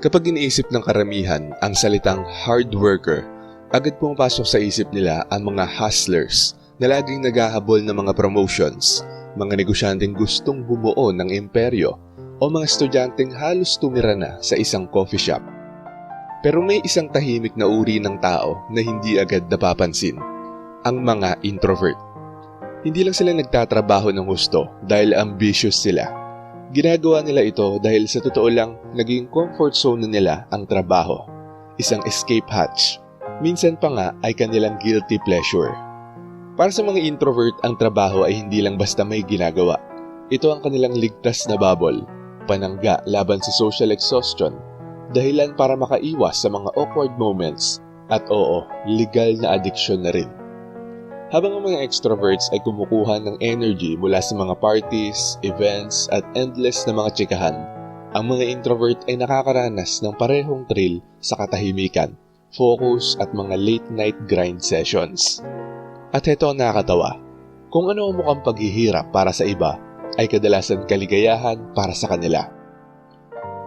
Kapag iniisip ng karamihan ang salitang hard worker, agad pumapasok sa isip nila ang mga hustlers na laging naghahabol ng mga promotions, mga negosyanteng gustong bumuo ng imperyo, o mga estudyanteng halos tumira na sa isang coffee shop. Pero may isang tahimik na uri ng tao na hindi agad napapansin, ang mga introvert. Hindi lang sila nagtatrabaho ng gusto dahil ambitious sila. Ginagawa nila ito dahil sa totoo lang naging comfort zone na nila ang trabaho. Isang escape hatch. Minsan pa nga ay kanilang guilty pleasure. Para sa mga introvert, ang trabaho ay hindi lang basta may ginagawa. Ito ang kanilang ligtas na bubble, panangga laban sa social exhaustion, dahilan para makaiwas sa mga awkward moments, at oo, legal na addiction na rin. Habang ang mga extroverts ay kumukuha ng energy mula sa mga parties, events, at endless na mga tsikahan, ang mga introvert ay nakakaranas ng parehong thrill sa katahimikan, focus at mga late night grind sessions. At heto ang nakakatawa. Kung ano ang mukhang paghihirap para sa iba, ay kadalasan kaligayahan para sa kanila.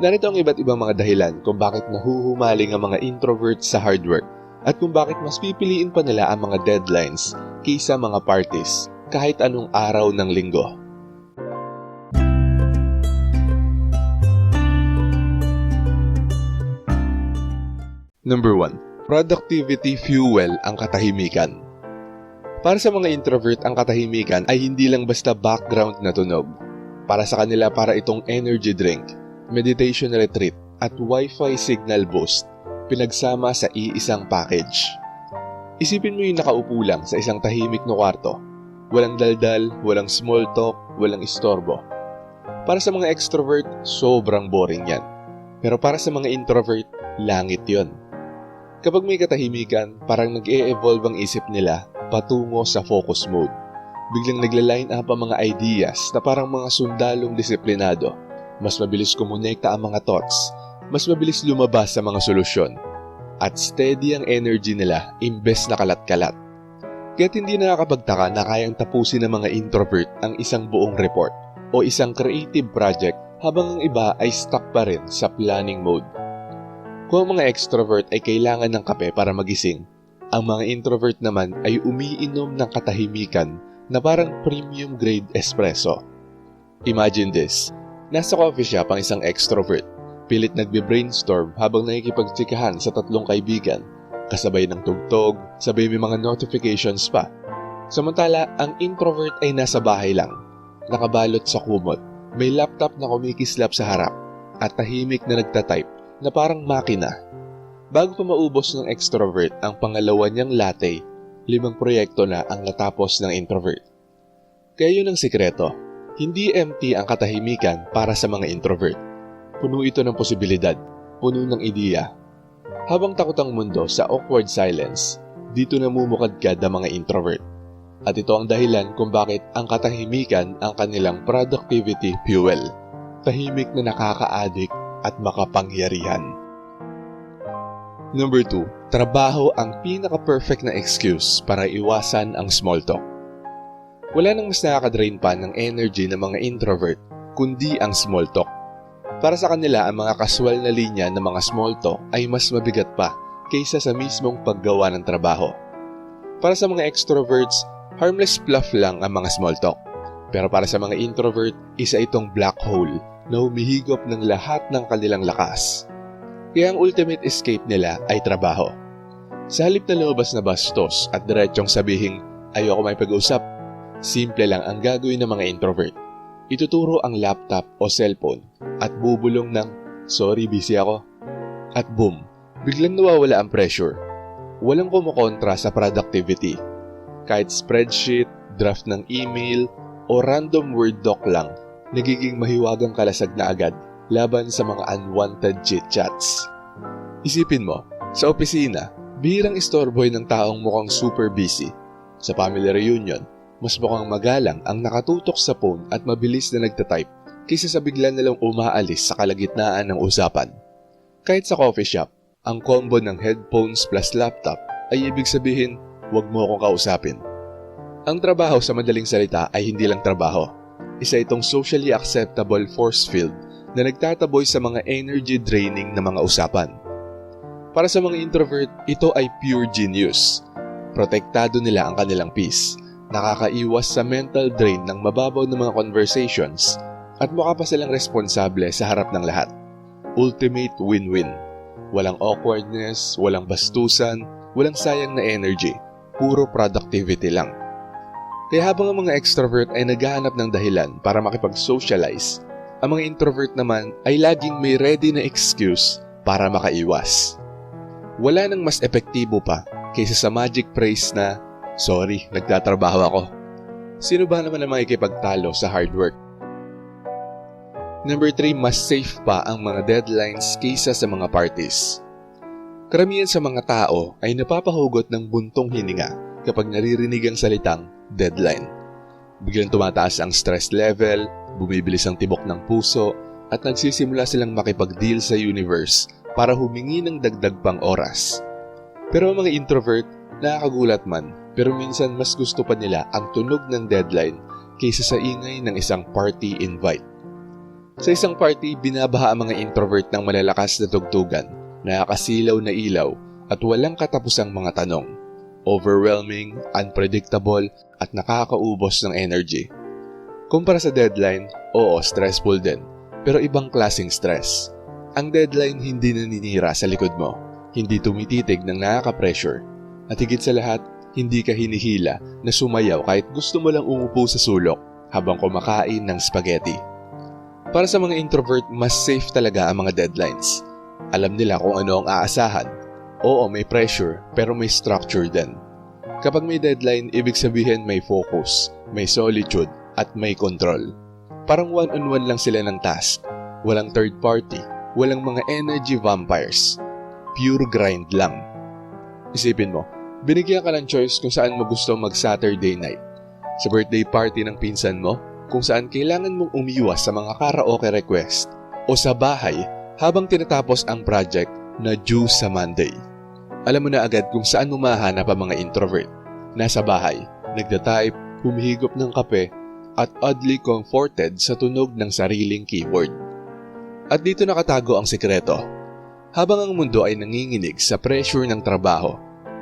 Narito ang iba't ibang mga dahilan kung bakit nahuhumaling ang mga introverts sa hard work at kung bakit mas pipiliin pa nila ang mga deadlines kaysa mga parties kahit anong araw ng linggo. Number 1. Productivity fuel ang katahimikan. Para sa mga introvert, ang katahimikan ay hindi lang basta background na tunog. Para sa kanila, para itong energy drink, meditation retreat, at wifi signal boost, pinagsama sa iisang package. Isipin mo yung nakaupo lang sa isang tahimik na kwarto. Walang daldal, walang small talk, walang istorbo. Para sa mga extrovert, sobrang boring yan. Pero para sa mga introvert, langit yon. Kapag may katahimikan, parang nag-e-evolve ang isip nila patungo sa focus mode. Biglang nagla-line up ang mga ideas na parang mga sundalong disiplinado. Mas mabilis kumonekta ang mga thoughts, mas mabilis lumabas sa mga solusyon. At steady ang energy nila imbes na kalat-kalat. Kaya't hindi nakakapagtaka na kayang tapusin ng mga introvert ang isang buong report o isang creative project habang ang iba ay stuck pa rin sa planning mode. Kung ang mga extrovert ay kailangan ng kape para magising, ang mga introvert naman ay umiinom ng katahimikan na parang premium grade espresso. Imagine this, nasa coffee shop ang isang extrovert, pilit nagbe-brainstorm habang nakikipagtsikahan sa tatlong kaibigan, kasabay ng tugtog, sabay may mga notifications pa. Samantala, ang introvert ay nasa bahay lang, nakabalot sa kumot, may laptop na kumikislap sa harap, at tahimik na nagtatype na parang makina. Bago pa maubos ng extrovert ang pangalawa niyang latte, limang proyekto na ang natapos ng introvert. Kaya yun ang sikreto. Hindi empty ang katahimikan para sa mga introvert. Puno ito ng posibilidad, puno ng ideya. Habang takot ang mundo sa awkward silence, dito namumukadkad ang mga introvert. At ito ang dahilan kung bakit ang katahimikan ang kanilang productivity fuel. Tahimik na nakaka-addict at makapangyarihan. Number 2. Trabaho ang pinaka-perfect na excuse para iwasan ang small talk. Wala nang mas nakaka-drain pa ng energy ng mga introvert kundi ang small talk. Para sa kanila, ang mga casual na linya ng mga small talk ay mas mabigat pa kaysa sa mismong paggawa ng trabaho. Para sa mga extroverts, harmless fluff lang ang mga small talk. Pero para sa mga introvert, isa itong black hole na humihigop ng lahat ng kanilang lakas. Kaya ang ultimate escape nila ay trabaho. Sa halip na lumabas na bastos at diretsong sabihing ayoko may pag-usap, simple lang ang gagawin ng mga introvert. Ituturo ang laptop o cellphone at bubulong ng sorry busy ako. At boom, biglang nawawala ang pressure. Walang kumukontra sa productivity. Kahit spreadsheet, draft ng email, o random word doc lang, nagiging mahiwagang kalasag na agad laban sa mga unwanted chit-chats. Isipin mo, sa opisina, bihirang istorboy ng taong mukhang super busy. Sa family reunion, mas mukhang magalang ang nakatutok sa phone at mabilis na nagtatype kaysa sa bigla nilang umaalis sa kalagitnaan ng usapan. Kahit sa coffee shop, ang combo ng headphones plus laptop ay ibig sabihin, huwag mo akong kausapin. Ang trabaho sa madaling salita ay hindi lang trabaho. Isa itong socially acceptable force field na nagtataboy sa mga energy draining na mga usapan. Para sa mga introvert, ito ay pure genius. Protektado nila ang kanilang peace, nakakaiwas sa mental drain ng mababaw na mga conversations at mukha pa silang responsable sa harap ng lahat. Ultimate win-win. Walang awkwardness, walang bastusan, walang sayang na energy, puro productivity lang. Kaya habang ang mga extrovert ay naghahanap ng dahilan para makipag-socialize, ang mga introvert naman ay laging may ready na excuse para makaiwas. Wala nang mas epektibo pa kaysa sa magic phrase na, Sorry, nagtatrabaho ako. Sino ba naman ang makikipagtalo sa hard work? Number 3, mas safe pa ang mga deadlines kaysa sa mga parties. Karamihan sa mga tao ay napapahugot ng buntong hininga kapag naririnig ang salitang deadline. Biglang tumataas ang stress level, bumibilis ang tibok ng puso, at nagsisimula silang makipag-deal sa universe para humingi ng dagdag pang oras. Pero ang mga introvert, nakakagulat man, pero minsan mas gusto pa nila ang tunog ng deadline kaysa sa ingay ng isang party invite. Sa isang party, binabaha ang mga introvert ng malalakas na tugtugan, nakakasilaw na ilaw, at walang katapusang mga tanong overwhelming, unpredictable, at nakakaubos ng energy. Kumpara sa deadline, oo, stressful din, pero ibang klasing stress. Ang deadline hindi naninira sa likod mo, hindi tumititig ng nakaka-pressure, at higit sa lahat, hindi ka hinihila na sumayaw kahit gusto mo lang umupo sa sulok habang kumakain ng spaghetti. Para sa mga introvert, mas safe talaga ang mga deadlines. Alam nila kung ano ang aasahan Oo, may pressure, pero may structure din. Kapag may deadline, ibig sabihin may focus, may solitude, at may control. Parang one-on-one lang sila ng task. Walang third party, walang mga energy vampires. Pure grind lang. Isipin mo, binigyan ka ng choice kung saan mo gusto mag-Saturday night. Sa birthday party ng pinsan mo, kung saan kailangan mong umiwas sa mga karaoke request, o sa bahay habang tinatapos ang project na due sa Monday. Alam mo na agad kung saan mo mahanap ang mga introvert. Nasa bahay, nagda-type, humihigop ng kape, at oddly comforted sa tunog ng sariling keyboard. At dito nakatago ang sekreto. Habang ang mundo ay nanginginig sa pressure ng trabaho,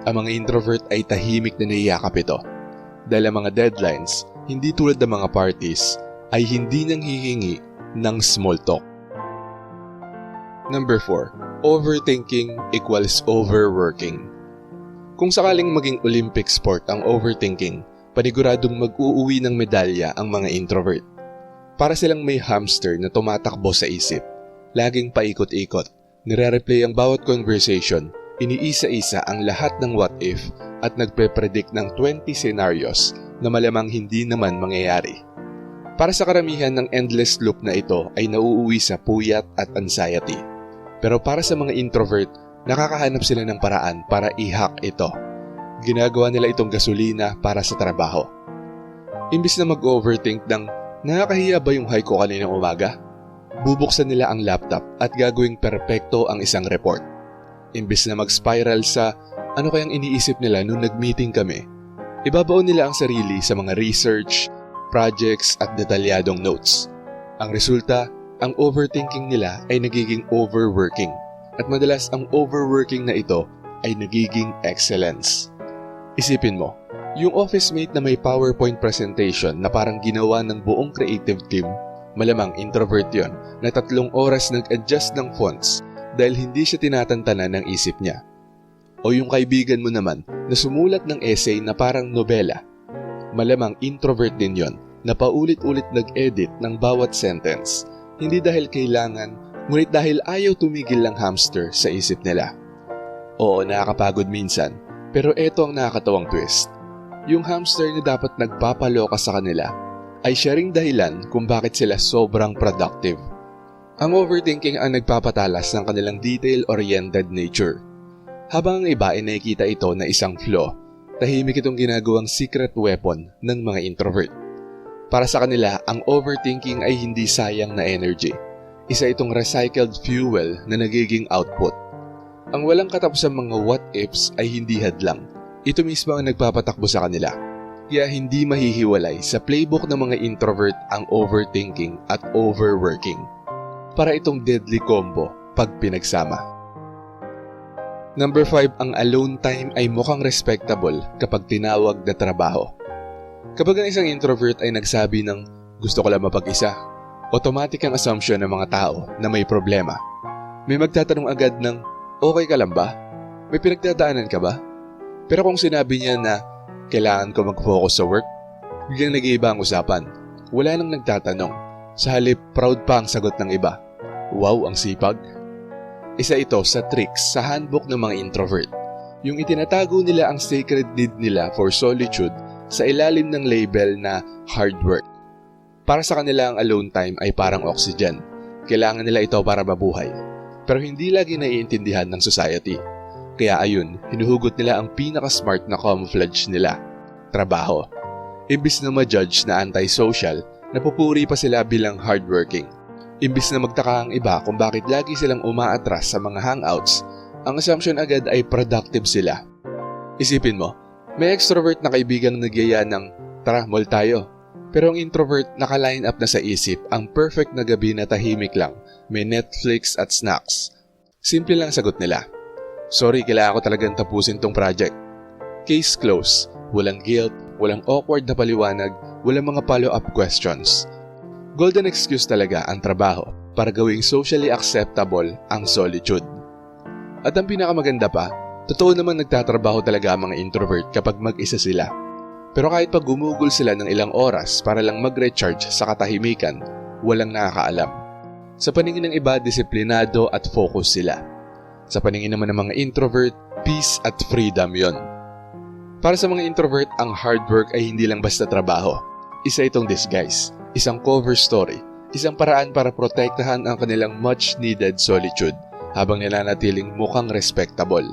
ang mga introvert ay tahimik na naiyakap ito. Dahil ang mga deadlines, hindi tulad ng mga parties, ay hindi nang hihingi ng small talk. Number 4. Overthinking equals overworking. Kung sakaling maging Olympic sport ang overthinking, paniguradong mag-uuwi ng medalya ang mga introvert. Para silang may hamster na tumatakbo sa isip. Laging paikot-ikot, nire-replay ang bawat conversation, iniisa-isa ang lahat ng what if at nagpe-predict ng 20 scenarios na malamang hindi naman mangyayari. Para sa karamihan ng endless loop na ito ay nauuwi sa puyat at anxiety pero para sa mga introvert, nakakahanap sila ng paraan para i-hack ito. Ginagawa nila itong gasolina para sa trabaho. Imbis na mag-overthink ng nakakahiya ba yung hike ko kaninang umaga? Bubuksan nila ang laptop at gagawing perpekto ang isang report. Imbis na mag-spiral sa ano kayang iniisip nila nung nag-meeting kami, ibabaon nila ang sarili sa mga research, projects at detalyadong notes. Ang resulta, ang overthinking nila ay nagiging overworking at madalas ang overworking na ito ay nagiging excellence. Isipin mo, yung office mate na may PowerPoint presentation na parang ginawa ng buong creative team, malamang introvert yon na tatlong oras nag-adjust ng fonts dahil hindi siya tinatantanan ng isip niya. O yung kaibigan mo naman na sumulat ng essay na parang nobela. Malamang introvert din yon na paulit-ulit nag-edit ng bawat sentence hindi dahil kailangan, ngunit dahil ayaw tumigil ng hamster sa isip nila. Oo, nakakapagod minsan, pero eto ang nakakatawang twist. Yung hamster na dapat nagpapaloka sa kanila ay siya ring dahilan kung bakit sila sobrang productive. Ang overthinking ang nagpapatalas ng kanilang detail-oriented nature. Habang ang iba ay nakikita ito na isang flaw, tahimik itong ginagawang secret weapon ng mga introvert. Para sa kanila, ang overthinking ay hindi sayang na energy. Isa itong recycled fuel na nagiging output. Ang walang katapusang mga what-ifs ay hindi hadlang. Ito mismo ang nagpapatakbo sa kanila. Kaya hindi mahihiwalay sa playbook ng mga introvert ang overthinking at overworking. para itong deadly combo pag pinagsama. Number 5, ang alone time ay mukhang respectable kapag tinawag na trabaho. Kapag ang isang introvert ay nagsabi ng gusto ko lang mapag-isa, automatic ang assumption ng mga tao na may problema. May magtatanong agad ng, okay ka lang ba? May pinagdadaanan ka ba? Pero kung sinabi niya na kailangan ko mag-focus sa work, biglang nag-iiba ang usapan. Wala nang nagtatanong. Sa halip, proud pa ang sagot ng iba. Wow, ang sipag. Isa ito sa tricks sa handbook ng mga introvert. Yung itinatago nila ang sacred need nila for solitude sa ilalim ng label na hard work. Para sa kanila ang alone time ay parang oxygen. Kailangan nila ito para mabuhay. Pero hindi lagi naiintindihan ng society. Kaya ayun, hinuhugot nila ang pinaka-smart na camouflage nila. Trabaho. Imbis na ma-judge na antisocial, napupuri pa sila bilang hardworking. Imbis na magtaka ang iba kung bakit lagi silang umaatras sa mga hangouts, ang assumption agad ay productive sila. Isipin mo, may extrovert na kaibigang nagyaya ng, tara, mall tayo. Pero ang introvert naka-line up na sa isip ang perfect na gabi na tahimik lang, may Netflix at snacks. Simple lang sagot nila. Sorry, kailangan ko talagang tapusin tong project. Case close. Walang guilt, walang awkward na paliwanag, walang mga follow-up questions. Golden excuse talaga ang trabaho para gawing socially acceptable ang solitude. At ang pinakamaganda pa, totoo naman nagtatrabaho talaga ang mga introvert kapag mag-isa sila. Pero kahit pag gumugol sila ng ilang oras para lang mag-recharge sa katahimikan, walang nakakaalam. Sa paningin ng iba, disiplinado at focus sila. Sa paningin naman ng mga introvert, peace at freedom yon. Para sa mga introvert, ang hard work ay hindi lang basta trabaho. Isa itong disguise, isang cover story, isang paraan para protektahan ang kanilang much needed solitude habang nilanatiling mukhang respectable.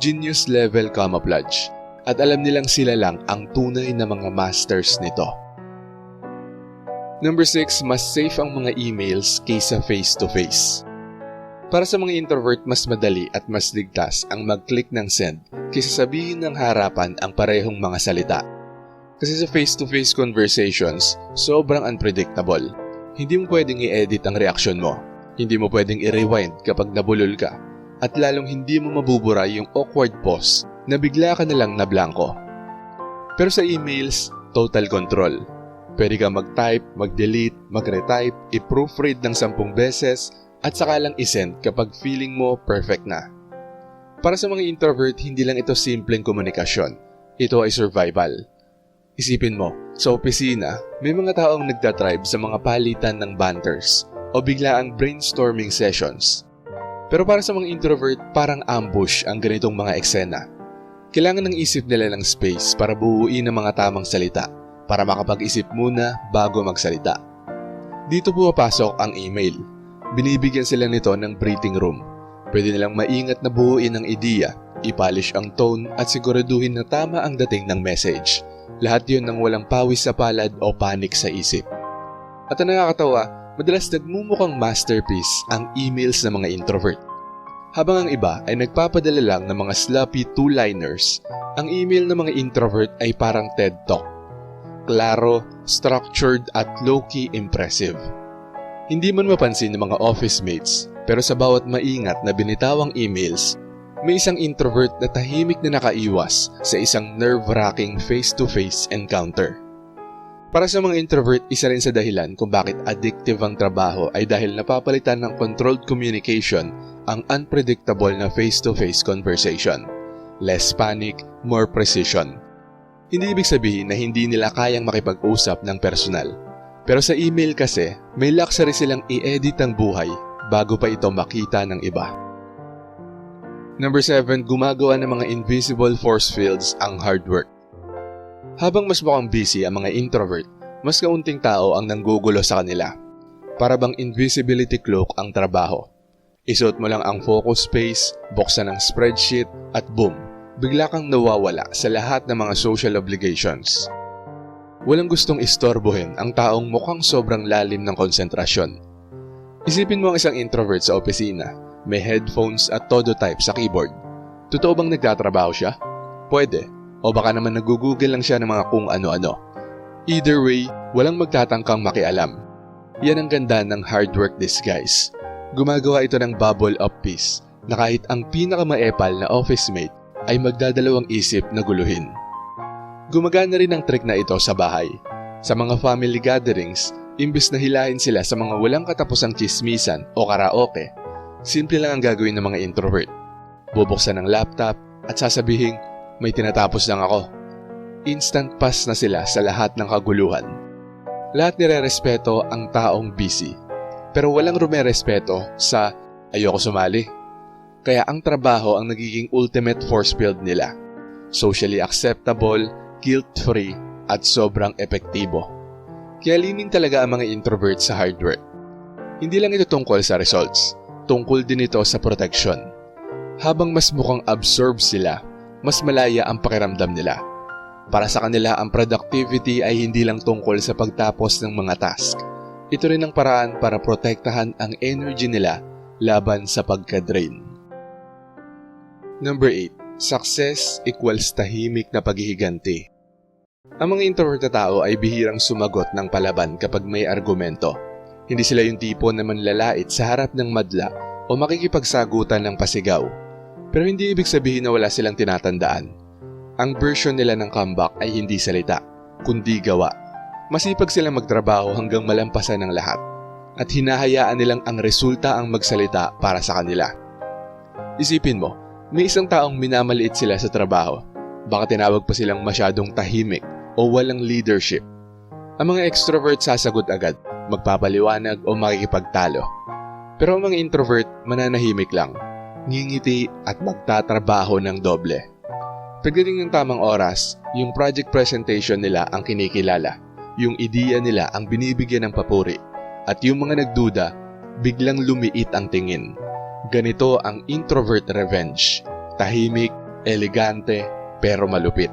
Genius level camouflage at alam nilang sila lang ang tunay na mga masters nito. Number 6, mas safe ang mga emails kaysa face-to-face. Para sa mga introvert, mas madali at mas ligtas ang mag-click ng send kaysa sabihin ng harapan ang parehong mga salita. Kasi sa face-to-face conversations, sobrang unpredictable. Hindi mo pwedeng i-edit ang reaksyon mo. Hindi mo pwedeng i-rewind kapag nabulol ka. At lalong hindi mo mabubura yung awkward pause na bigla ka nalang na blanco. Pero sa emails, total control. Pwede ka mag-type, mag-delete, mag-retype, i-proofread ng sampung beses, at saka lang isend kapag feeling mo perfect na. Para sa mga introvert, hindi lang ito simpleng komunikasyon. Ito ay survival. Isipin mo, sa opisina, may mga taong nagtatribe sa mga palitan ng banters o biglaang brainstorming sessions. Pero para sa mga introvert, parang ambush ang ganitong mga eksena. Kailangan ng isip nila ng space para buuin ang mga tamang salita, para makapag-isip muna bago magsalita. Dito pumapasok ang email Binibigyan sila nito ng breathing room. Pwede nilang maingat na buuin ang ideya, ipolish ang tone at siguraduhin na tama ang dating ng message. Lahat yun nang walang pawis sa palad o panic sa isip. At ang nakakatawa, madalas nagmumukhang masterpiece ang emails ng mga introvert. Habang ang iba ay nagpapadala lang ng mga sloppy two-liners, ang email ng mga introvert ay parang TED Talk. Klaro, structured at low-key impressive. Hindi man mapansin ng mga office mates, pero sa bawat maingat na binitawang emails, may isang introvert na tahimik na nakaiwas sa isang nerve-wracking face-to-face encounter. Para sa mga introvert, isa rin sa dahilan kung bakit addictive ang trabaho ay dahil napapalitan ng controlled communication ang unpredictable na face-to-face conversation. Less panic, more precision. Hindi ibig sabihin na hindi nila kayang makipag-usap ng personal pero sa email kasi, may luxury silang i-edit ang buhay bago pa ito makita ng iba. Number 7, gumagawa ng mga invisible force fields ang hard work. Habang mas mukhang busy ang mga introvert, mas kaunting tao ang nanggugulo sa kanila. Para bang invisibility cloak ang trabaho. Isuot mo lang ang focus space, buksan ang spreadsheet, at boom, bigla kang nawawala sa lahat ng mga social obligations. Walang gustong istorbohin ang taong mukhang sobrang lalim ng konsentrasyon. Isipin mo ang isang introvert sa opisina, may headphones at todo type sa keyboard. Totoo bang nagtatrabaho siya? Pwede. O baka naman nag-google lang siya ng mga kung ano-ano. Either way, walang magtatangkang makialam. Yan ang ganda ng hard work disguise. Gumagawa ito ng bubble of peace na kahit ang pinakamaepal na office mate ay magdadalawang isip na guluhin. Gumagana rin ang trick na ito sa bahay. Sa mga family gatherings, imbes na hilahin sila sa mga walang katapusang chismisan o karaoke, simple lang ang gagawin ng mga introvert. Bubuksan ang laptop at sasabihin, may tinatapos lang ako. Instant pass na sila sa lahat ng kaguluhan. Lahat nire-respeto ang taong busy. Pero walang rumerespeto sa ayoko sumali. Kaya ang trabaho ang nagiging ultimate force field nila. Socially acceptable, guilt-free, at sobrang epektibo. Kaya leaning talaga ang mga introvert sa hard work. Hindi lang ito tungkol sa results, tungkol din ito sa protection. Habang mas mukhang absorb sila, mas malaya ang pakiramdam nila. Para sa kanila, ang productivity ay hindi lang tungkol sa pagtapos ng mga task. Ito rin ang paraan para protektahan ang energy nila laban sa pagka-drain. Number 8. Success equals tahimik na paghihiganti. Ang mga introvert na tao ay bihirang sumagot ng palaban kapag may argumento. Hindi sila yung tipo na manlalait sa harap ng madla o makikipagsagutan ng pasigaw. Pero hindi ibig sabihin na wala silang tinatandaan. Ang version nila ng comeback ay hindi salita, kundi gawa. Masipag silang magtrabaho hanggang malampasan ng lahat. At hinahayaan nilang ang resulta ang magsalita para sa kanila. Isipin mo, may isang taong minamaliit sila sa trabaho. Baka tinawag pa silang masyadong tahimik o walang leadership. Ang mga extrovert sasagot agad, magpapaliwanag o makikipagtalo. Pero ang mga introvert mananahimik lang, ngingiti at magtatrabaho ng doble. Pagdating ng tamang oras, yung project presentation nila ang kinikilala, yung ideya nila ang binibigyan ng papuri, at yung mga nagduda, biglang lumiit ang tingin. Ganito ang introvert revenge. Tahimik, elegante, pero malupit.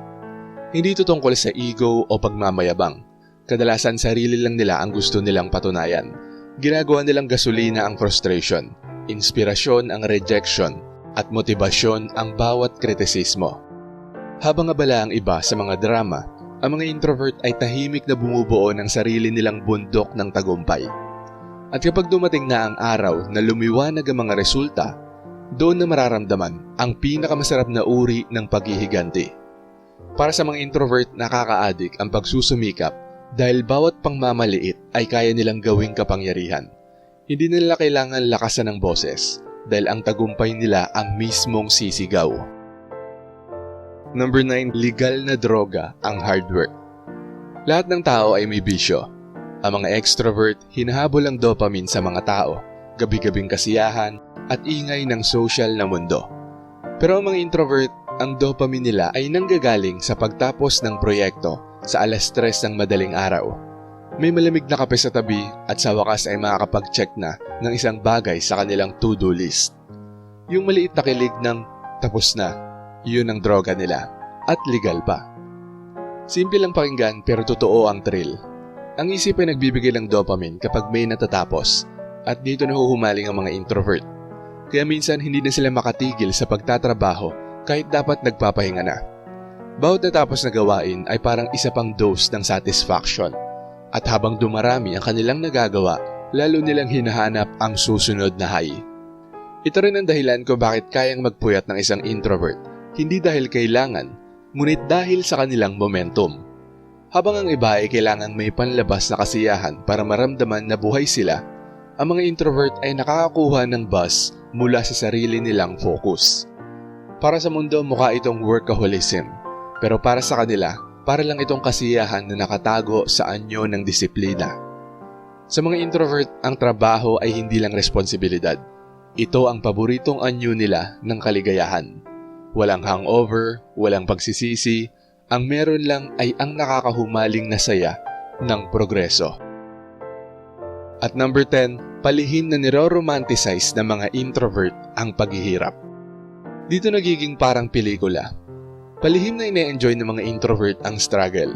Hindi ito tungkol sa ego o pagmamayabang. Kadalasan sarili lang nila ang gusto nilang patunayan. Ginagawa nilang gasolina ang frustration, inspirasyon ang rejection, at motibasyon ang bawat kritisismo. Habang abala ang iba sa mga drama, ang mga introvert ay tahimik na bumubuo ng sarili nilang bundok ng tagumpay. At kapag dumating na ang araw na lumiwanag ang mga resulta, doon na mararamdaman ang pinakamasarap na uri ng paghihiganti. Para sa mga introvert, nakaka-addict ang pagsusumikap dahil bawat pangmamaliit ay kaya nilang gawing kapangyarihan. Hindi nila kailangan lakasan ng boses dahil ang tagumpay nila ang mismong sisigaw. Number 9, legal na droga ang hard work. Lahat ng tao ay may bisyo. Ang mga extrovert, hinahabol ang dopamine sa mga tao, gabi-gabing kasiyahan, at ingay ng social na mundo. Pero ang mga introvert, ang dopamine nila ay nanggagaling sa pagtapos ng proyekto sa alas 3 ng madaling araw. May malamig na kape sa tabi at sa wakas ay makakapag-check na ng isang bagay sa kanilang to-do list. Yung maliit na kilig ng tapos na, yun ang droga nila at legal pa. Simple lang pakinggan pero totoo ang thrill. Ang isip ay nagbibigay ng dopamine kapag may natatapos at dito nahuhumaling ang mga introvert. Kaya minsan hindi na sila makatigil sa pagtatrabaho kahit dapat nagpapahinga na. Bawat natapos na gawain ay parang isa pang dose ng satisfaction. At habang dumarami ang kanilang nagagawa, lalo nilang hinahanap ang susunod na high. Ito rin ang dahilan ko bakit kayang magpuyat ng isang introvert. Hindi dahil kailangan, ngunit dahil sa kanilang momentum. Habang ang iba ay kailangan may panlabas na kasiyahan para maramdaman na buhay sila, ang mga introvert ay nakakakuha ng buzz mula sa sarili nilang focus. Para sa mundo mukha itong workaholism, pero para sa kanila, para lang itong kasiyahan na nakatago sa anyo ng disiplina. Sa mga introvert, ang trabaho ay hindi lang responsibilidad. Ito ang paboritong anyo nila ng kaligayahan. Walang hangover, walang pagsisisi, ang meron lang ay ang nakakahumaling na saya ng progreso. At number 10, palihim na niro-romanticize ng mga introvert ang paghihirap. Dito nagiging parang pelikula. Palihim na ine-enjoy ng mga introvert ang struggle.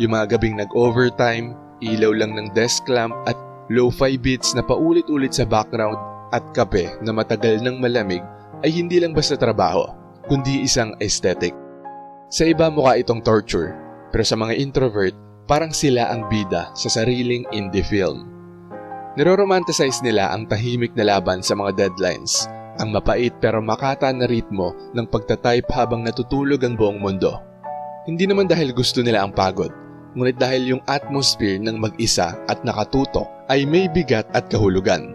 Yung mga gabing nag-overtime, ilaw lang ng desk lamp at lo-fi beats na paulit-ulit sa background at kape na matagal ng malamig ay hindi lang basta trabaho, kundi isang aesthetic. Sa iba mukha itong torture, pero sa mga introvert, parang sila ang bida sa sariling indie film. Niroromanticize nila ang tahimik na laban sa mga deadlines, ang mapait pero makata na ritmo ng pagtatype habang natutulog ang buong mundo. Hindi naman dahil gusto nila ang pagod, ngunit dahil yung atmosphere ng mag-isa at nakatutok ay may bigat at kahulugan.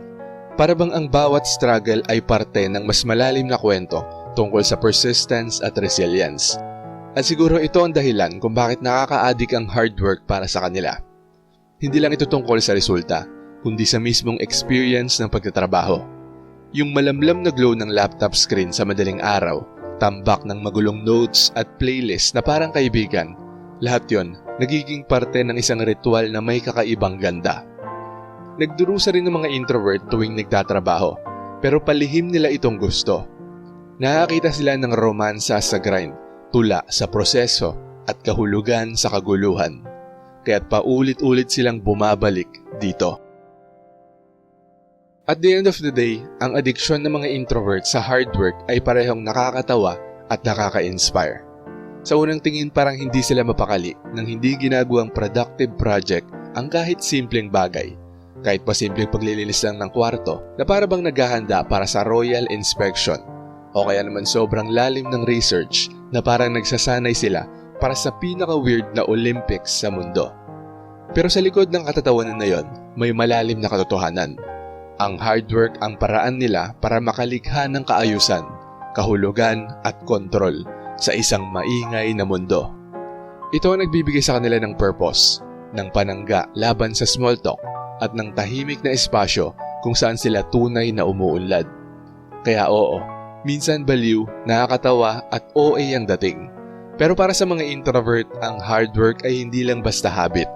Para bang ang bawat struggle ay parte ng mas malalim na kwento tungkol sa persistence at resilience. At siguro ito ang dahilan kung bakit nakaka-addict ang hard work para sa kanila. Hindi lang ito tungkol sa resulta, kundi sa mismong experience ng pagtatrabaho. Yung malamlam na glow ng laptop screen sa madaling araw, tambak ng magulong notes at playlist na parang kaibigan, lahat yon nagiging parte ng isang ritual na may kakaibang ganda. Nagdurusa rin ng mga introvert tuwing nagtatrabaho, pero palihim nila itong gusto. Nakakita sila ng romansa sa grind, tula sa proseso at kahulugan sa kaguluhan. Kaya't paulit-ulit silang bumabalik dito. At the end of the day, ang addiction ng mga introvert sa hard work ay parehong nakakatawa at nakaka-inspire. Sa unang tingin parang hindi sila mapakali nang hindi ginagawang productive project ang kahit simpleng bagay. Kahit pa simpleng paglilinis lang ng kwarto na para bang naghahanda para sa royal inspection. O kaya naman sobrang lalim ng research na parang nagsasanay sila para sa pinaka-weird na Olympics sa mundo. Pero sa likod ng katatawanan na yon, may malalim na katotohanan. Ang hard work ang paraan nila para makalikha ng kaayusan, kahulugan at kontrol sa isang maingay na mundo. Ito ang nagbibigay sa kanila ng purpose, ng panangga laban sa small talk at ng tahimik na espasyo kung saan sila tunay na umuunlad. Kaya oo, minsan baliw, nakakatawa at OA ang dating. Pero para sa mga introvert, ang hard work ay hindi lang basta habit.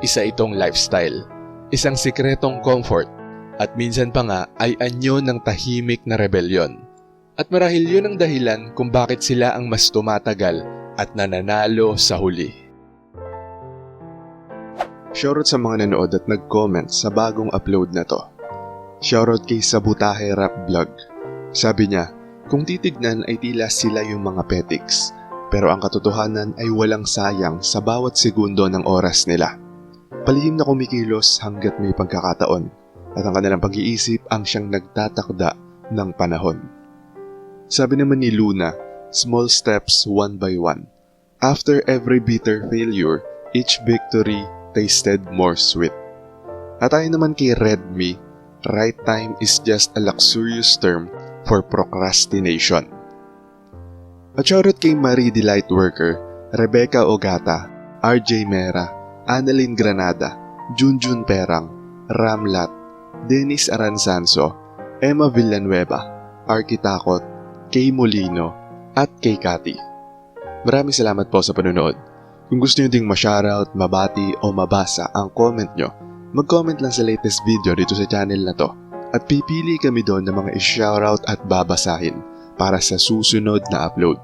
Isa itong lifestyle, isang sikretong comfort, at minsan pa nga ay anyo ng tahimik na rebelyon. At marahil yun ang dahilan kung bakit sila ang mas tumatagal at nananalo sa huli. Shoutout sa mga nanood at nag-comment sa bagong upload na to. Shoutout kay Sabutahe Rap Vlog. Sabi niya, kung titignan ay tila sila yung mga petics, pero ang katotohanan ay walang sayang sa bawat segundo ng oras nila. Palihim na kumikilos hanggat may pagkakataon at ang kanilang pag-iisip ang siyang nagtatakda ng panahon. Sabi naman ni Luna, small steps one by one. After every bitter failure, each victory tasted more sweet. At tayo naman kay Redmi, right time is just a luxurious term for procrastination. At shoutout kay Marie Delight Worker, Rebecca Ogata, RJ Mera, Annalyn Granada, Junjun Perang, Ramlat, Dennis Aranzanso, Emma Villanueva, Arkitakot, Kay Molino, at kay Cathy. Maraming salamat po sa panonood. Kung gusto nyo ding ma-shoutout, mabati o mabasa ang comment nyo, mag-comment lang sa latest video dito sa channel na to at pipili kami doon ng mga i-shoutout at babasahin para sa susunod na upload.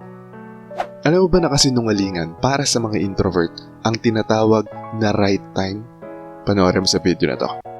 Alam mo ba na kasinungalingan para sa mga introvert ang tinatawag na right time? Panoorin mo sa video na to.